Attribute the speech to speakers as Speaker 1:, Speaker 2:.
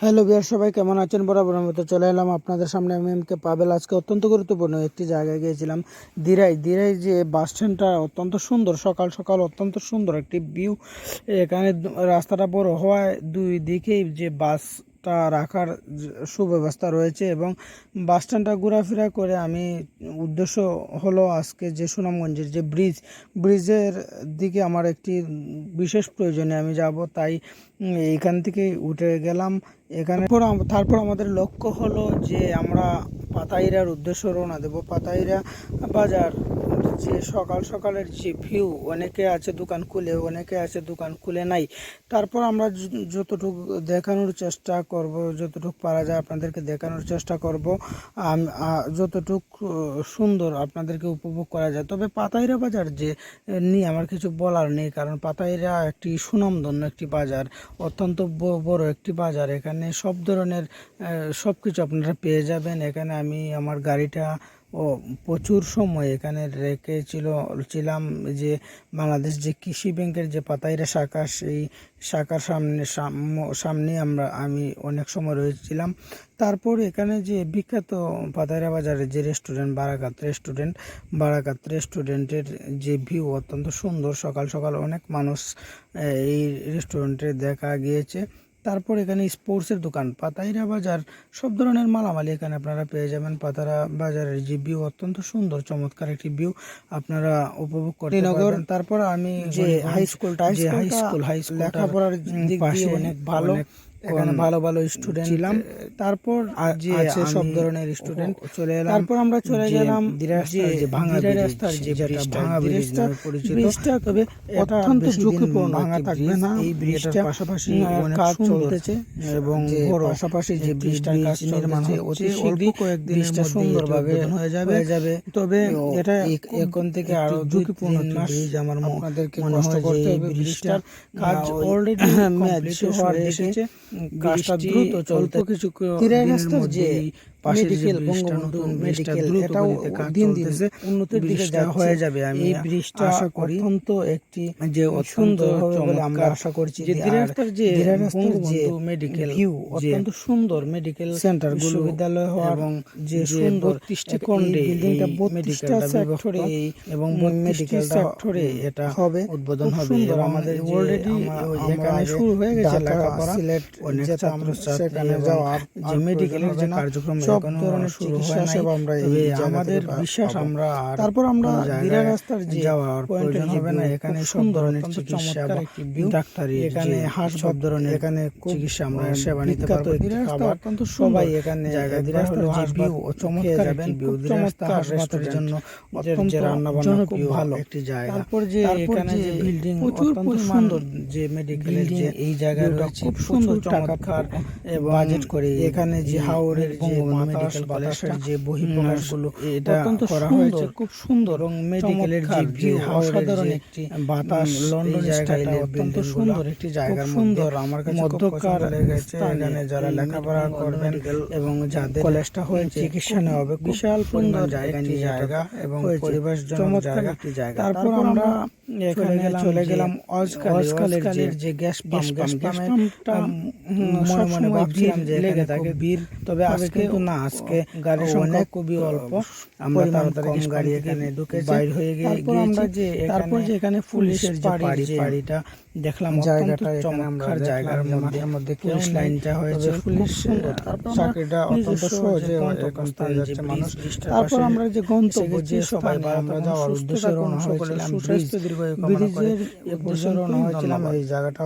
Speaker 1: Hello বিয়ার সবাই কেমন আছেন? বরাবর মতো চলে এলাম আপনাদের সামনে। আমি এম কে পাবেল। আজকে অত্যন্ত গুরুত্বপূর্ণ একটি জায়গায় গিয়েছিলাম, দিরাই। দিরাই যে বাস স্ট্যান্ডটা অত্যন্ত সুন্দর, সকাল সকাল অত্যন্ত সুন্দর একটি ভিউ এখানে রাস্তাটা বড় হওয়ায় দুই দিকেই যে বাসটা রাখার সুব্যবস্থা রয়েছে এবং বাস স্ট্যান্ডটা ঘোরাফেরা করে আমি উদ্দেশ্য হলো আজকে যে সুনামগঞ্জের যে ব্রিজ, ব্রিজের দিকে আমার একটি বিশেষ প্রয়োজনে আমি যাব। তাই এখান থেকে উঠে গেলাম। এখানে তারপর আমাদের লক্ষ্য হলো যে আমরা পাতাইরার উদ্দেশ্য রওনা দেব। পাতাইরা বাজার। যে সকাল সকালের যে ভিউ অনেকে আছে দোকান খুলে, অনেকে আছে দোকান খুলে নাই। তারপর আমরা যতটুকু দেখানোর চেষ্টা করব, যতটুকু পারা যায় আপনাদেরকে দেখানোর চেষ্টা করব। যতটুকু সুন্দর আপনাদেরকে উপভোগ করা যায়। তবে পাতাইরা বাজার যে, নিয়ে আমার কিছু বলার নেই, কারণ পাতাইরা একটি সুনামধন্য একটি বাজার, অত্যন্ত বড় একটি বাজার। এখানে সব ধরনের সব কিছু আপনারা পেয়ে যাবেন। এখানে আমি আমার গাড়িটা ও প্রচুর সময় এখানে রেখেছিল, ছিলাম যে বাংলাদেশ যে কৃষি ব্যাংকের যে পাতাইরা শাখা, সেই শাখার সামনে সাম- সামনে আমরা, আমি অনেক সময় রয়েছিলাম। তারপর এখানে যে বিখ্যাত পাতাইরা বাজারের যে রেস্টুরেন্ট বারাকাত রেস্টুরেন্ট বারাকাত রেস্টুরেন্টের যে ভিউ অত্যন্ত সুন্দর। সকাল সকাল অনেক মানুষ এই রেস্টুরেন্টে দেখা গিয়েছে। তারপর এখানে স্পোর্টসের দোকান পাতাইরা বাজার সব ধরনের মালামালি এখানে আপনারা পেয়ে যাবেন। পাতারা বাজারের যে ভিউ অত্যন্ত সুন্দর চমৎকার একটি ভিউ আপনারা উপভোগ করতে পারবেন। তারপর আমি যে হাই স্কুলটা হাই স্কুল হাই স্কুল লেখাপড়ার দিক দিয়ে অনেক ভালো। এখানে ভালো ভালো স্টুডেন্ট ছিলাম। তারপর যে আছে সব ধরনের স্টুডেন্ট চলে এলাম তারপর আমরা চলে গেলাম যে ভাঙা রাস্তার যে ব্রিজটা ভাঙা ব্রিজ নামে পরিচিত। ব্রিজটা তবে অত্যন্ত ঝুঁকিপূর্ণ ভাঙা থাকবে না। এই ব্রিজটার পাশাপাশি অনেক কাজ চলতেছে এবং পাশাপাশি যে ব্রিজটার কাজ নির্মাণ হচ্ছে অতি অল্প কয়েকদিনের মধ্যে সুন্দরভাবে হয়ে যাবে। হয়ে যাবে। তবে এটা এখন থেকে আরও ঝুঁকিপূর্ণ ব্রিজ আমার আপনাদেরকে কষ্ট করতে হবে। ব্রিজটার কাজ অলরেডি কমপ্লিট হওয়ার এসেছে। কাজটা দ্রুত চলতে কিছু রাস্তার যে মেডিকেল এটাও দিন দিন উন্নতির দিকে হয়ে যাবে আমি এই ব্রিজটা আশা করি। অত্যন্ত একটি যে সুন্দর হবে বলে আমরা আশা করছি যে রাস্তার যে বঙ্গবন্ধু মেডিকেল ভিউ অত্যন্ত সুন্দর মেডিকেল সেন্টারগুলো বিদ্যালয় হওয়া এবং যে সুন্দর বত্রিশটি খণ্ডে বিল্ডিংটা বত্রিশটা সেক্টরে এবং মেডিকেল সেক্টরে এটা হবে। উদ্বোধন হবে। এবং আমাদের অলরেডি এখানে শুরু হয়ে গেছে লেখাপড়া। সিলেট অনেক ছাত্র সেখানে যাওয়ার যে মেডিকেলের যে কার্যক্রম সব ধরনের চিকিৎসা সেবা আমরা এই আমাদের বিশ্বাস আমরা তারপর আমরা দিরা রাস্তার যে যাওয়ার প্রয়োজন হবে না। এখানে সব ধরনের চিকিৎসা ডাক্তারি এখানে হাস সব ধরনের এখানে চিকিৎসা আমরা সেবা নিতে পারব অত্যন্ত সবাই এখানে জায়গা দিরা হলো ভিউ চমৎকার একটি ভিউ দিরা রাস্তা হাসপাতালের জন্য অত্যন্ত রান্না বান্না খুব ভালো। একটি জায়গা। তারপর যে এখানে যে বিল্ডিং অত্যন্ত সুন্দর যে মেডিকেলের যে এই জায়গাটা খুব সুন্দর চমৎকার বাজেট করে এখানে যে হাওরের যে বাতাস বাতাসের যে বহিঃপ্রকাশগুলো এটা করা হয়েছে। খুব সুন্দর এবং মেডিকেলের যে ভিউ অসাধারণ একটি বাতাস লন্ডন স্টাইলে অত্যন্ত সুন্দর একটি জায়গার সুন্দর আমার কাছে মধ্যকার এখানে যারা লেখাপড়া করবেন এবং যাদের কলেজটা হয়েছে চিকিৎসা নেওয়া হবে বিশাল সুন্দর জায়গা নিয়ে জায়গা এবং পরিবেশ চমৎকার একটি জায়গা। তারপর আমরা এখানে চলে গেলাম অজকালের যে গ্যাস পাম্প গ্যাস পাম্পটা মনে মনে ভাবছিলাম যে লেগে থাকে। বীর তবে আজকে না আজকে গাড়ির সংখ্যা খুবই অল্প। আমরা তাড়াতাড়ি গাড়ি এখানে ঢুকে বাইর হয়ে গিয়ে আমরা যে তারপর যে এখানে পুলিশের যে বাড়ি বাড়িটা দেখলাম জায়গাটা চমৎকার জায়গার মধ্যে মধ্যে পুলিশ লাইনটা হয়েছে পুলিশ চাকরিটা অত্যন্ত সহজে এখন পেয়ে যাচ্ছে মানুষ। তারপর আমরা যে গন্তব্য যে সবাই আমরা যাওয়ার উদ্দেশ্যে রওনা হয়েছিলাম। ব্রিজের উদ্দেশ্যে রওনা হয়েছিলাম। এই জায়গাটা